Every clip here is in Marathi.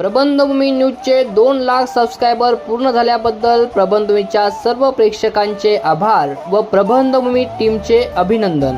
प्रबंधभूमी न्यूजचे दोन लाख सबस्क्रायबर पूर्ण झाल्याबद्दल प्रबंधभूमीच्या सर्व प्रेक्षकांचे आभार व प्रबंधभूमी टीमचे अभिनंदन.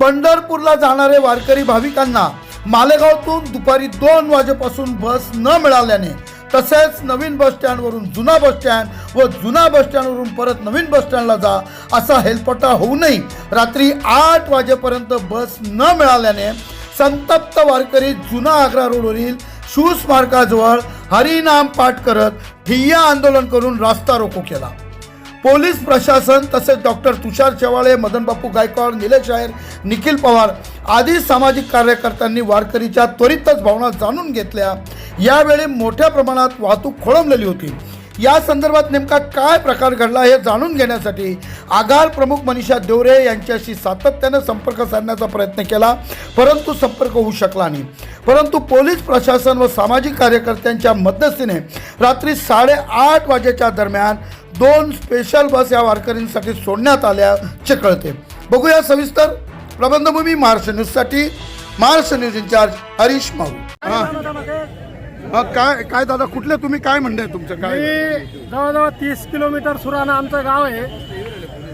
पंढरपूरला जाणारे वारकरी भाविकांना मालेगावतून दुपारी दोन वाजेपासून बस न मिळाल्याने तसेच नवीन बस स्टँडवरून जुना बस स्टँड व जुना बसस्टँडवरून परत नवीन बसस्टँडला जा असा हेलपटा होऊनही रात्री आठ वाजेपर्यंत बस न मिळाल्याने संतप्त वारकरी जुना आग्रा रोडवरील शिवस्मारकाजवळ हरिनाम पाठ करत ठिय्या आंदोलन करून रास्ता रोको केला. पोलीस प्रशासन तसेच डॉक्टर तुषार चव्हाळे मदनबापू गायकवाड निलेश आहेर निखिल पवार आदी सामाजिक कार्यकर्त्यांनी वारकरीच्या त्वरितच भावना जाणून घेतल्या. यावेळी मोठ्या प्रमाणात वाहतूक खोळंबलेली होती. या संदर्भात नेमका काय प्रकार घडला हे जाणून घेण्यासाठी आगार प्रमुख मनीषा देवरे यांच्याशी सातत्याने संपर्क साधण्याचा प्रयत्न केला. परंतु संपर्क होऊ शकला नाही. परंतु पोलीस प्रशासन व सामाजिक कार्यकर्त्यांच्या मध्यस्थीने रात्री साडेआठ वाजेच्या दरम्यान दोन स्पेशल बस या वारकरींसाठी सोडण्यात आल्याचे कळते बघूया सविस्तर. प्रबंधभूमी महाराष्ट्र न्यूजसाठी महाराष्ट्र न्यूज इंचार्ज हरीश माऊ. हां. काय काय दादा कुठले तुम्ही? काय म्हणणे तुमचं? काय? मी जवळजवळ तीस किलोमीटर सुराना आमचं गाव आहे.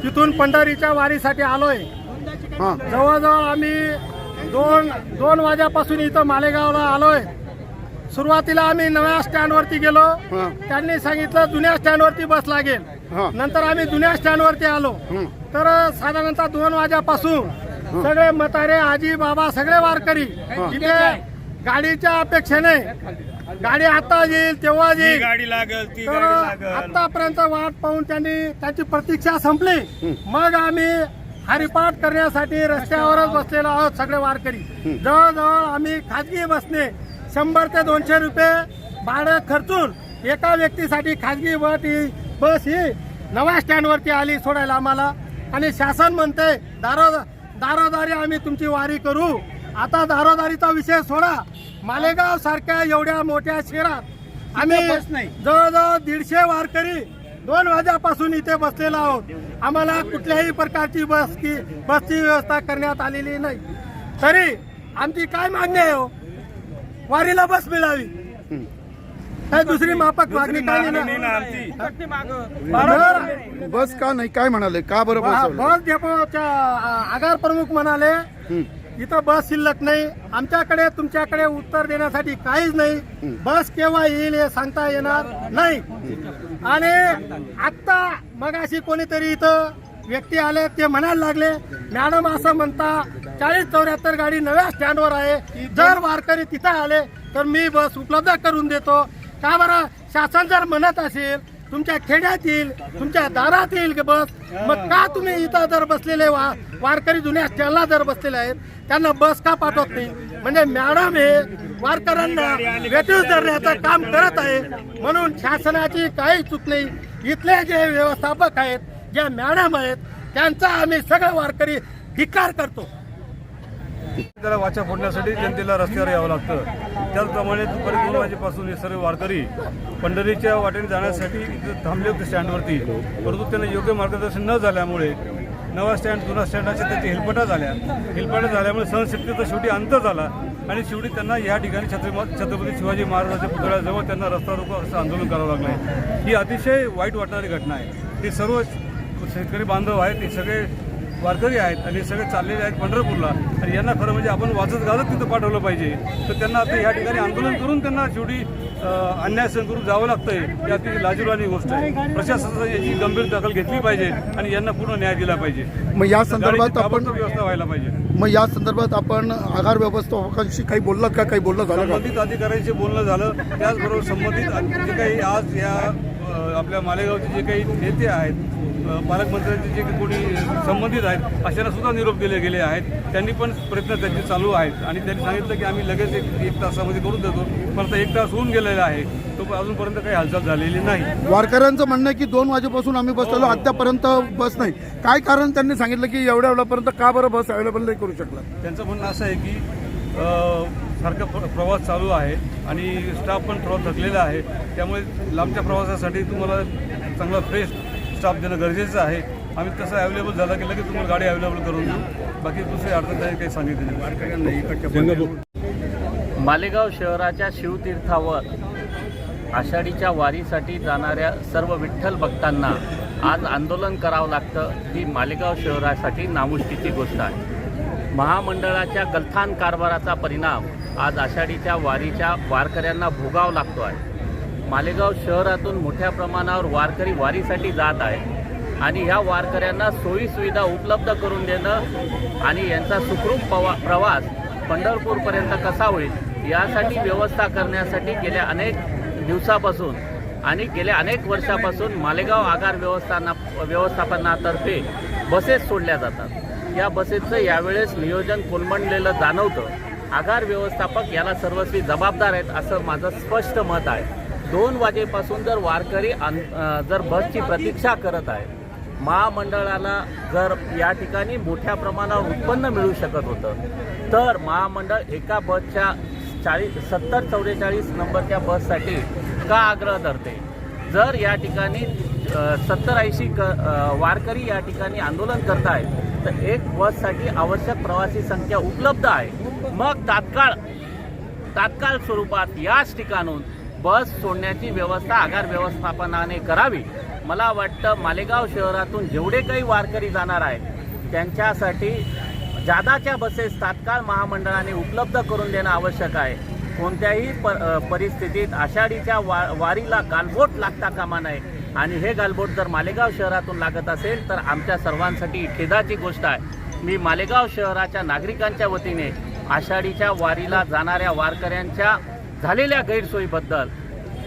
तिथून पंढरीच्या वारीसाठी आलोय. हां. जवळजवळ आम्ही दोन दोन वाजेपासून इथं मालेगावला आलोय. सुरुवातीला आम्ही नव्या स्टँडवरती गेलो. हां. त्यांनी सांगितलं जुन्या स्टँडवरती बस लागेल. हां. नंतर आम्ही जुन्या स्टँडवरती आलो. हं. तर साधारणतः दोन वाजेपासून सगळे म्हातारे आजी बाबा सगळे वारकरी इथे गाडीच्या अपेक्षेने. गाडी आता येईल तेव्हा येईल. गाडी लागल ती तर गाडी लागल. आतापर्यंत वाट पाहून त्यांनी त्याची प्रतीक्षा संपली. मग आम्ही हरिपाठ करण्यासाठी रस्त्यावरच बसलेलो आहोत सगळे वारकरी. जवळजवळ आम्ही खाजगी बसने शंभर ते दोनशे रुपये भाडं खर्चून एका व्यक्तीसाठी खाजगी बस ही बस ही नव्या स्टँडवरती आली सोडायला आम्हाला. आणि शासन म्हणते दारो दारोदारी आम्ही तुमची वारी करू. आता दारोदारीचा विषय सोडा. मालेगाव सारख्या एवढ्या मोठ्या शहरात आम्ही जवळजवळ दीडशे वारकरी दोन वाजेपासून इथे बसलेलो आहोत. आम्हाला कुठल्याही प्रकारची बस की बसची व्यवस्था करण्यात आलेली नाही. तरी आमची काय मागणी आहे हो? वारीला बस मिळावी. काय दुसरी माफक मागणी काय ना नाही. बरं. बस का नाही? काय म्हणाले? का बरं बस बस डेपोच्या आगार प्रमुख म्हणाले इथं बस शिल्लक नाही. आमच्याकडे तुमच्याकडे उत्तर देण्यासाठी काहीच नाही. बस केव्हा येईल हे सांगता येणार नाही. आणि आत्ता मगाशी कोणीतरी इथं व्यक्ती आले ते म्हणायला लागले मॅडम असं म्हणता चाळीस चौऱ्याहत्तर गाडी नव्या स्टँडवर आहे. जर वारकरी तिथं आले तर मी बस उपलब्ध करून देतो. का बरं? शासन जर म्हणत असेल तुमच्या खेड्यातील तुमच्या दारात येईल की बस? मग का तुम्ही इथं जर बसलेले वा वारकरी जुन्या स्टँडला जर बसलेले आहेत त्यांना बस का पाठवत नाही? म्हणजे मॅडम हे वारकऱ्यांना वेटीस धरण्याचं काम करत आहे म्हणून शासनाची काही चूक नाही. इथले जे व्यवस्थापक आहेत ज्या मॅडम आहेत त्यांचा आम्ही सगळे वारकरी धिक्कार करतो. त्याला वाचा फोडण्यासाठी जनतेला रस्त्यावर यावं लागतं. त्याचप्रमाणे दुपारी दोन वाजेपासून हे सर्व वारकरी पंढरीच्या वाटेने जाण्यासाठी थांबले होते स्टँडवरती. परंतु त्यांना योग्य मार्गदर्शन न झाल्यामुळे नवा स्टँड जुना स्टँड अशा त्याची हिलपटा झाल्या. हेलपटा झाल्यामुळे सहनशक्तीचा शेवटी अंत झाला आणि शेवटी त्यांना या ठिकाणी छत्रपती छत्रपती शिवाजी महाराजांच्या पुतळ्याजवळ त्यांना रस्ता रोको असं आंदोलन करावं लागलं आहे. ही अतिशय वाईट वाटणारी घटना आहे. ती सर्व शेतकरी बांधव आहेत हे सगळे वारकरी आहेत आणि हे सगळे चाललेले आहेत पंढरपूरला. आणि यांना खरं म्हणजे आपण वाजत गाजत तिथं पाठवलं पाहिजे. तर त्यांना आता या ठिकाणी आंदोलन करून त्यांना शेवटी अन्याय सहन करून जावं लागतंय. ही अतिशय लाजीरवाणी गोष्ट आहे. प्रशासनानं याची गंभीर दखल घेतली पाहिजे आणि यांना पूर्ण न्याय दिला पाहिजे. मग या संदर्भात आपण व्यवस्था व्हायला पाहिजे. मग या संदर्भात आपण आगार व्यवस्थापकांशी काही बोललात का? काही बोलणं झालं संबंधित अधिकाऱ्यांशी बोलणं झालं. त्याचबरोबर संबंधित जे काही आज या आपल्या मालेगावचे जे काही नेते आहेत पालकमंत्र्यांचे जे कोणी संबंधित आहेत अशांना सुद्धा निरोप दिले गेले आहेत. त्यांनी पण प्रयत्न त्यांचे चालू आहेत. आणि त्यांनी सांगितलं की आम्ही लगेच एक एक तासामध्ये करून देतो. पण आता एक तास होऊन गेलेला आहे. तो अजूनपर्यंत काही हालचाल झालेली नाही. वारकऱ्यांचं म्हणणं आहे की दोन वाजेपासून आम्ही बसलेलो अद्यापर्यंत बस नाही. काय कारण त्यांनी सांगितलं की एवढ्या वेळापर्यंत का बरं बस अवेलेबल नाही करू शकला? त्यांचं म्हणणं असं आहे की सारखा प्र- प्रवास चालू आहे. आणि स्टाफ पण थोडा थकलेला आहे. त्यामुळे लांबच्या प्रवासासाठी तुम्हाला चांगला फ्रेश स्टाफ देणं गरजेचं आहे. आम्ही तसं अवेलेबल झालं की लगेच तुम्हाला गाडी अवेलेबल करून देऊ. बाकी दुसरी अडचण काही काही सांगितली मालेगाव शहराच्या शिवतीर्थावर आषाढीच्या वारीसाठी जाणाऱ्या सर्व विठ्ठल भक्तांना आज आंदोलन करावं लागतं. ही मालेगाव शहरासाठी नामुष्कीची गोष्ट आहे. महामंडळाच्या गलथान कारभाराचा परिणाम आज आषाढीच्या वारीच्या वारकऱ्यांना भोगावा लागतो आहे. मालेगाव शहरातून मोठ्या प्रमाणावर वारकरी वारीसाठी जात आहे आणि ह्या वारकऱ्यांना सोयीसुविधा उपलब्ध करून देणं आणि यांचा सुखरूप पवा प्रवास पंढरपूरपर्यंत कसा होईल यासाठी व्यवस्था करण्यासाठी गेल्या अनेक दिवसापासून आणि गेल्या अनेक वर्षापासून मालेगाव आगार व्यवस्थाना व्यवस्थापनातर्फे बसेस सोडल्या जातात. या बसेसचं यावेळेस नियोजन कोलमडलेलं जाणवतं. आगार व्यवस्थापक याला सर्वस्वी जबाबदार आहेत असं माझं स्पष्ट मत आहे. दोन वाजेपासून जर वारकरी जर बसची प्रतीक्षा करत आहे महामंडळाला जर या ठिकाणी मोठ्या प्रमाणावर उत्पन्न मिळू शकत होतं तर महामंडळ एका बसच्या चाळीस सत्तर चौवेचाळीस नंबरच्या बससाठी का आग्रह धरते? जर या ठिकाणी सत्तर ऐंशी क वारकरी या ठिकाणी आंदोलन करत आहेत तर एक बससाठी आवश्यक प्रवासी संख्या उपलब्ध आहे. मग तात्काळ तात्काळ स्वरूपात याच ठिकाणून बस सोडण्याची व्यवस्था आगार व्यवस्थापनाने करावी. मला वाटतं मालेगाव शहरातून जेवढे काही वारकरी जाणार आहेत त्यांच्यासाठी जादाच्या बसेस तात्काळ महामंडळाने उपलब्ध करून देणं आवश्यक आहे. कोणत्याही प परिस्थितीत आषाढीच्या वा वारीला गालबोट लागता कामा नये. आणि हे गालबोट जर मालेगाव शहरातून लागत असेल तर आमच्या सर्वांसाठी खेदाची गोष्ट आहे. मी मालेगाव शहराच्या नागरिकांच्या वतीने आषाढीच्या वारीला जाणाऱ्या वारकऱ्यांच्या झालेल्या गैरसोयीबद्दल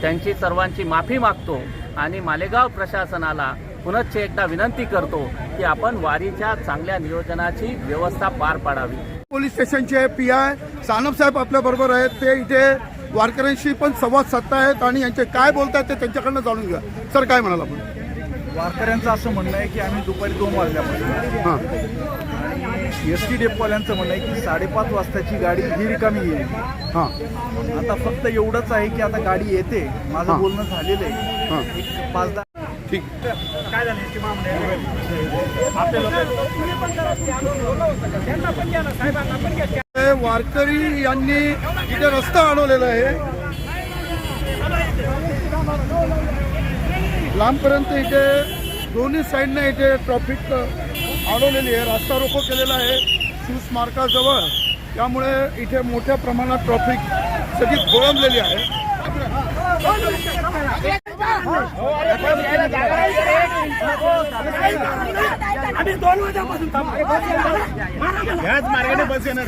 त्यांची सर्वांची माफी मागतो आणि मालेगाव प्रशासनाला पुनश्च एकदा विनंती करतो की आपण वारीच्या चांगल्या नियोजनाची व्यवस्था पार पाडावी. पोलीस स्टेशनचे पी आय सानप साहेब आपल्या बरोबर आहेत. ते इथे वारकऱ्यांशी पण संवाद साधतायत आणि यांचे काय बोलतायत ते त्यांच्याकडनं जाणून घ्या. सर काय म्हणाल आपण? वारकऱ्यांचं असं म्हणणं आहे की आम्ही दुपारी दोन वाजल्यापासून हां. एस टी डेपोवाल्यांचं म्हणणं आहे की साडेपाच वाजताची गाडी ही रिकामी येईल. हां. आता फक्त एवढंच आहे की आता गाडी येते. माझं हां. बोलणं झालेलं आहे. एक पाच दहा ठीक. काय झालं की आपले लोक हे वारकरी यांनी इथे रस्ता अडवलेला आहे. लांबपर्यंत इथे दोन्ही साईडने इथे ट्रॉफिक अडवलेली आहे रस्ता रोको केलेला आहे. शिवस्मारकाजवळ त्यामुळे इथे मोठ्या प्रमाणात ट्रॉफिक सगळी खोळंबलेली आहे. आम्ही दोन ह्याच मार्गाने बस येणार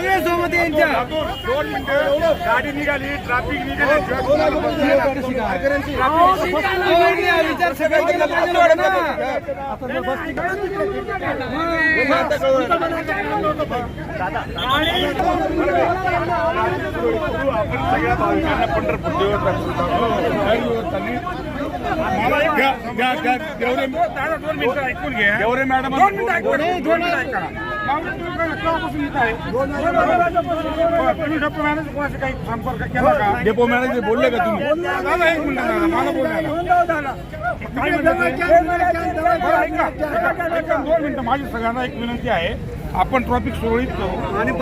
सगळे सोबत यांच्या दोन मिनिटं गाडी निघाली ट्रॅफिक विचार सगळं केलं पाहिजे आपण सगळ्या भाविकांना पंढरपूर देवस्थानी देवरे दोन मिनिटं ऐकून घ्या देवरे मॅडम दोन मिनिटं ऐकून दोन मिनिटं ऐका काही संपर्क केला का डेपो मॅनेजर बोलले का तुम्ही? दादा एक मिनिट दादा मला दोन मिनिटं माझी सगळ्यांना एक विनंती आहे. आपण ट्रॉफिक सुरळीत करू. आणि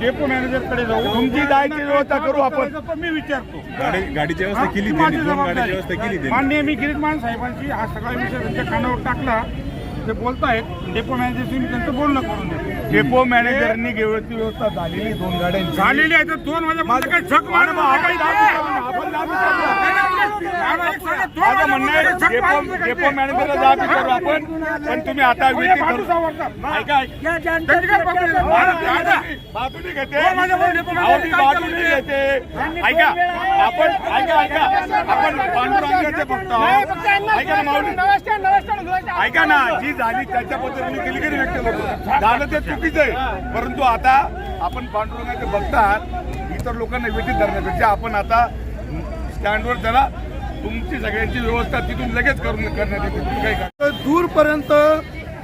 डेपो मॅनेजरकडे जाऊ. तुमची जायची व्यवस्था करू आपण. मी विचारतो. गाडी गाडीची व्यवस्था केली व्यवस्था केली माननीय मी गिरीशमान साहेबांची हा सगळा विषय त्यांच्या कानावर टाकला. ते बोलतायत. डेपो मॅनेजरशी मी त्यांचं बोलणं करून देतो. डेपो मॅनेजरनी व्यवस्था झालेली दोन गाड्यांची. झालेली आहे तर दोन वाजेपर्यंत काही झक मार माझं म्हणणं आहे डेपो डेपो मॅनेजरला जाब विचारू आपण पण तुम्ही आता करू ऐका बाजूने घेते. मी बाजूने घेते. ऐका आपण ऐका ऐका. आपण पांडुरंगाचे फक्त. ऐका ना माऊली. ऐका ना जी झाली त्याच्या पद्धतीने केली व्यक्त करतो. झालं ते चुकीचं आहे. परंतु आता आपण पांडुरंगाचे भक्त आहात. इतर लोकांना वेटीत धरण्यापेक्षा आपण आता स्टँडवर चला तुमची सगळ्यांची व्यवस्था तिथून लगेच करून करण्यात येते. दूरपर्यंत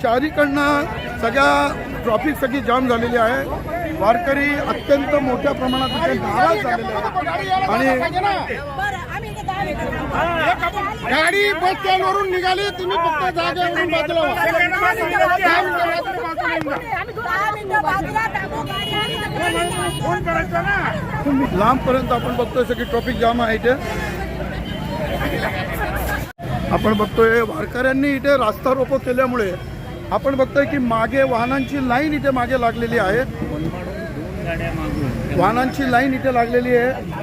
चारीकडनं सगळ्या ट्रॉफिक सगळी जाम झालेली आहे. वारकरी अत्यंत मोठ्या प्रमाणात नाराज झालेले आहेत. आणि गाडी बस स्टँडवरून निघाली तुम्ही फक्त जागेवरून बाजूला व्हा. लांबपर्यंत आपण बघतोय सगळी ट्रॉफिक जाम आहे इथे. आपण बघतोय वारकऱ्यांनी इथे रास्ता रोको केल्यामुळे आपण बघतोय की मागे वाहनांची लाईन इथे मागे लागलेली आहे. वाहनांची लाईन इथे लागलेली आहे.